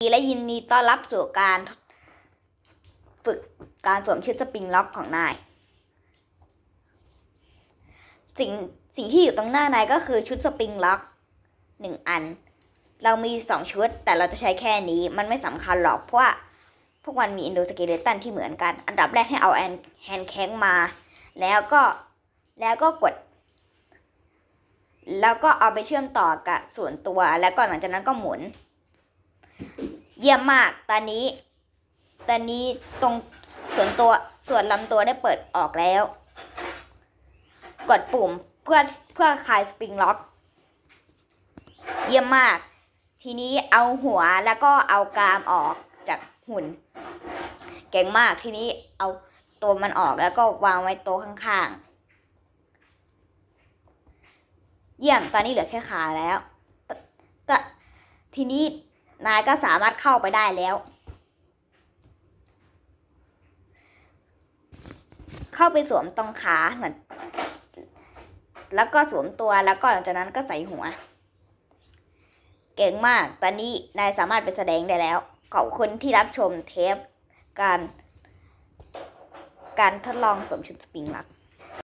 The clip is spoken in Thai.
และยินดีต้อนรับสู่การฝึกการสวมชุดสปริงล็อกของนาย สิ่งสิ่งที่อยู่ตรงหน้านายก็คือชุดสปริงล็อกหนึ่งอัน เรามีสองชุดแต่เราจะใช้แค่นี้มันไม่สำคัญหรอกเพราะว่าพวกมันมีอินโดสเกเลตันที่เหมือนกัน อันดับแรกให้เอาแอนแฮนแข้งมา แล้วก็แล้วก็กด แล้วก็เอาไปเชื่อมต่อกับส่วนตัว แล้วก็หลังจากนั้นก็หมุน เยี่ยมมากตอนนี้ ตอนนี้ตรงส่วนตัวส่วนลำตัวได้เปิดออกแล้ว กดปุ่มเพื่อเพื่อคลายสปริงล็อก เยี่ยมมาก ทีนี้เอาหัวแล้วก็เอากรามออกจากหุ่น เก่งมากทีนี้เอาตัวมันออกแล้วก็วางไว้โต๊ะข้างๆ เยี่ยมตอนนี้เหลือแค่ขาแล้ว ทีนี้ นายก็สามารถเข้าไปได้แล้ว เข้าไปสวมตรงขาเหมือนแล้วก็สวมตัวแล้วก็หลังจากนั้นก็ใส่หัว เก่งมาก ตอนนี้นายสามารถไปแสดงได้แล้ว ขอบคุณที่รับชมเทปการ การทดลองสวมชุดสปริงลัก